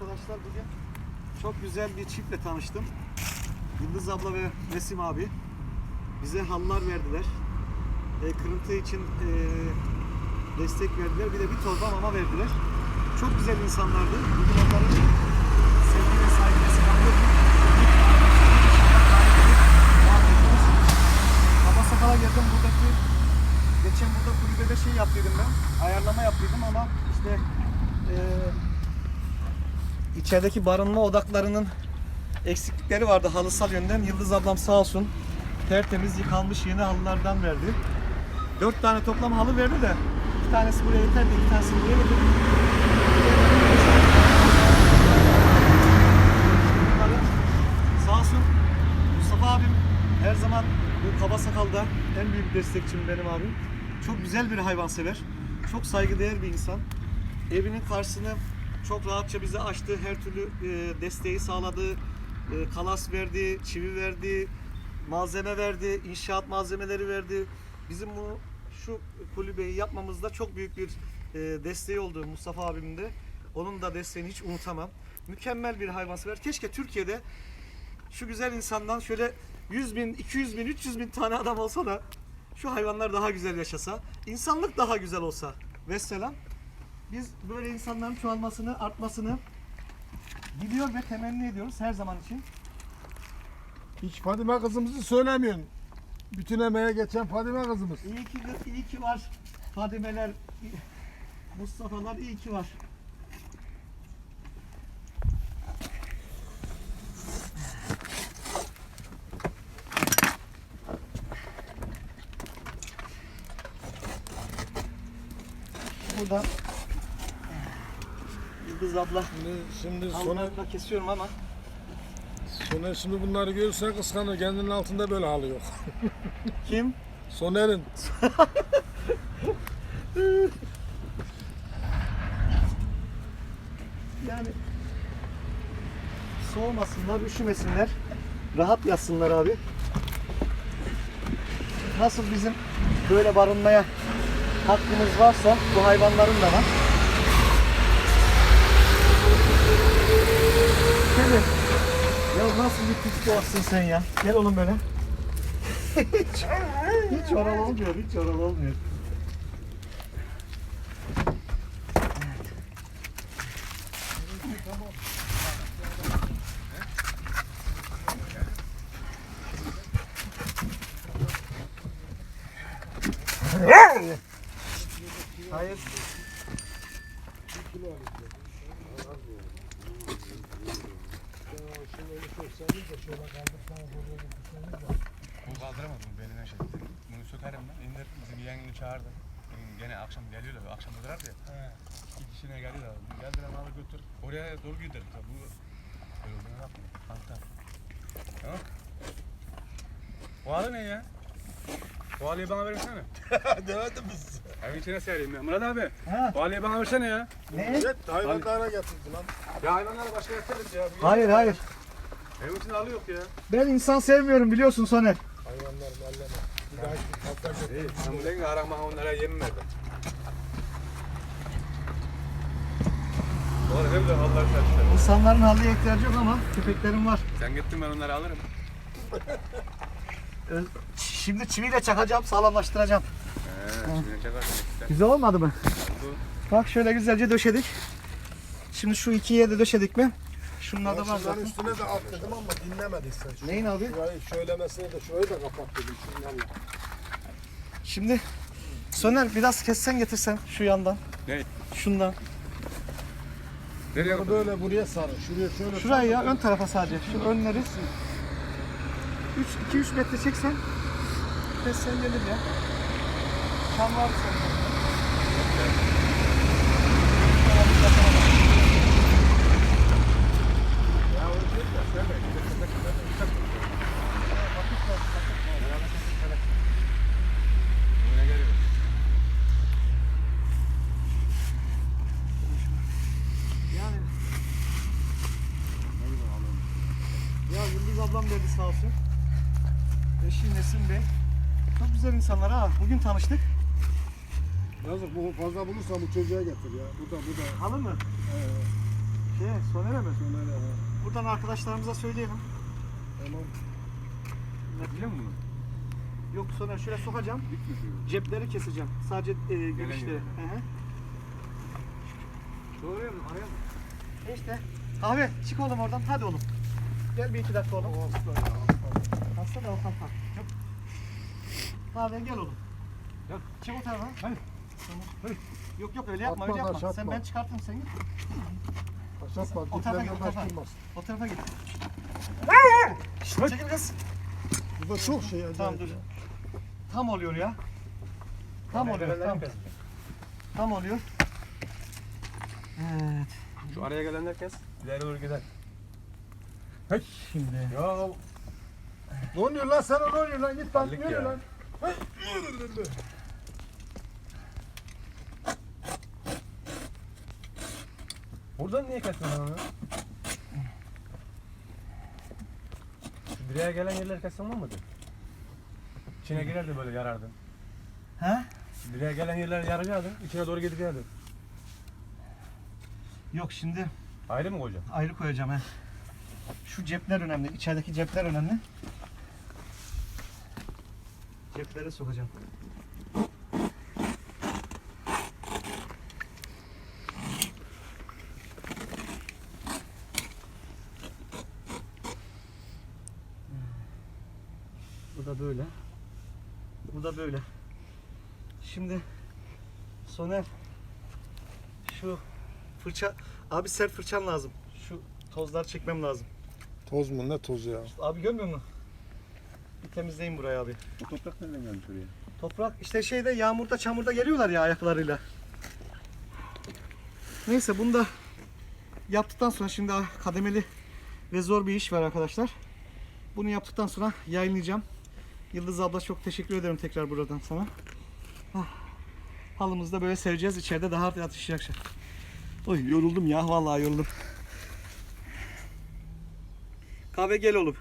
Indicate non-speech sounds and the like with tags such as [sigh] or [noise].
Arkadaşlar bugün çok güzel bir çiftle tanıştım. Yıldız abla ve Nesim abi bize halılar verdiler. E, kırıntı için e, destek verdiler. Bir de bir torba mama verdiler. Çok güzel insanlardı. Bugün onların sevgi ve saygıyla selamlıyorum. Baba sakala geldim buradaki geçen burada kulübede şey yaptıydım ben. Ayarlama yaptıydım ama işte eee içerideki barınma odaklarının eksiklikleri vardı halısal yönden. Yıldız ablam sağ olsun tertemiz yıkanmış yeni halılardan verdi. Dört tane toplam halı verdi de iki tanesi buraya yeterdi, iki tanesi buraya getirdi. Bunları Sağ olsun Mustafa abim her zaman bu kaba sakalda en büyük destekçim benim abim. Çok güzel bir hayvansever. Çok saygıdeğer bir insan. Evinin karşısını çok rahatça bize açtı. Her türlü e, desteği sağladı. E, kalas verdi, çivi verdi, malzeme verdi, inşaat malzemeleri verdi. Bizim bu şu kulübeyi yapmamızda çok büyük bir e, desteği oldu Mustafa abimin de. Onun da desteğini hiç unutamam. Mükemmel bir hayvansever. Keşke Türkiye'de şu güzel insandan şöyle 100 bin, 200 bin, 300 bin tane adam olsa da şu hayvanlar daha güzel yaşasa, insanlık daha güzel olsa. Vesselam. Biz böyle insanların çoğalmasını, artmasını diliyor ve temenni ediyoruz her zaman için. Hiç Fadime kızımızı söylemiyorsun. Bütün emeğe geçen Fadime kızımız. İyi ki, iyi ki var Fadimeler, Mustafa'lar iyi ki var. Burada Yıldız abla Şimdi, şimdi da kesiyorum ama Soner şimdi bunları görürse kıskanır. Kendinin altında böyle halı yok. [laughs] kim? Soner'in. [laughs] Yani soğumasınlar, üşümesinler. Rahat yatsınlar abi. Nasıl bizim böyle barınmaya hakkımız varsa bu hayvanların da var. Gel. Ya nasıl bir pis doğarsın sen ya? Gel oğlum böyle. [laughs] hiç, hiç oral olmuyor, hiç oral olmuyor. Hayır. Bu kaldıramadım beline şey. Bunu sökerim ben. İndir bizim yeğenini çağırdım. Benim Gene akşam geliyorlar. Akşam durar ya. İki kişine geliyorlar. Geldiler malı götür. Oraya doğru gidelim. Bu böyle olduğunu yapma. Altta. Tamam. Bu halı ne ya? Bu halıyı bana versene. [laughs] Demedim biz. Evin içine sereyim ya. Murat abi. Ha. Bu halıyı bana versene ya. Ne? Evet hayvanlara getirdi lan. Ya hayvanları başka getiririz ya. Hayır hayır. Evin içinde halı yok ya. Ben insan sevmiyorum biliyorsun Soner. Hayvanlar malleme. Bir daha getirdi. İyi. Sen bu denge arama onlara yem verdin. Doğru hem de halılar taşlar. İnsanların halıya ihtiyacı yok ama köpeklerim var. Sen gittin ben onları alırım. Ö- Şimdi çiviyle çakacağım, sağlamlaştıracağım. He, şimdi. Güzel olmadı mı? Bak şöyle güzelce döşedik. Şimdi şu ikiye de döşedik mi? Şunlar da var zaten. üstüne de at dedim ama dinlemedin sen. Şu Neyin abi? Şurayı şöylemesine de şurayı da kapat dedim. Şunlarla. Şimdi Soner biraz kessen getirsen şu yandan. Ne? Şundan. Nereye Bunu böyle buraya sarın. Şuraya şöyle Şurayı ya ön tarafa sadece. Şu önleri. 3 2 3 metre çeksen kessen gelir ya. Çam var senin. Ya o değil de söyle. Buraya geliyor. Yani. Ya Yıldız ablam dedi sağ olsun. Eşi Nesin Bey. Çok güzel insanlar ha. Bugün tanıştık. Yazık bu fazla bulursan bu çocuğa getir ya. Bu da bu da. Halı mı? Ee, Şey, Soner'e mi? Soner ya. Buradan arkadaşlarımıza söyleyelim. Tamam. Biliyor musun? Yok Soner şöyle sokacağım. Cepleri keseceğim. Sadece e, girişleri. Doğru ya. Araya mı? İşte. Kahve çık oğlum oradan. Hadi oğlum. Gel bir iki dakika oğlum. Hasta da Okan kalk. Yok. Kahve gel oğlum. Yok. Çık o tarafa. Hadi. Tamam. Hadi. Yok yok öyle yapma Atma, öyle yapma. taş Sen ben çıkartırım seni. O tarafa git, o tarafa. kaçtırmaz. O tarafa git. Çekil kız. Bu da çok şey Tamam dur. Tam oluyor ya. Tam oluyor. Tam, tam oluyor. Evet. Şu araya gelenler kes. İleri doğru gider. Şimdi. Ya Ne oluyor lan sana ne oluyor lan? Git lan. Terlik Ne oluyor lan? Buradan niye lan onu? Şu direğe gelen yerleri kessin var mıydı? İçine girerdi böyle yarardı. Ha? Direğe gelen yerler yaracaktı. İçine doğru gidiyordu. Yok şimdi Ayrı mı koyacaksın? ayrı koyacağım he. Şu cepler önemli. İçerideki cepler önemli. Ceplere sokacağım. Bu da böyle. Bu da böyle. Şimdi Soner şu fırça abi sert fırçan lazım. Şu tozları çekmem lazım. Toz mu ne tozu ya? Abi görmüyor musun? Bir temizleyin burayı abi. Bu toprak nereden gelmiş oraya? Toprak işte şeyde yağmurda çamurda geliyorlar ya ayaklarıyla. Neyse bunu da yaptıktan sonra şimdi kademeli ve zor bir iş var arkadaşlar. Bunu yaptıktan sonra yayınlayacağım. Yıldız abla çok teşekkür ederim tekrar buradan sana. Ah, Halımızı da böyle sereceğiz. içeride daha rahat yatışacak. Oy yoruldum ya vallahi yoruldum. Kahve gel oğlum.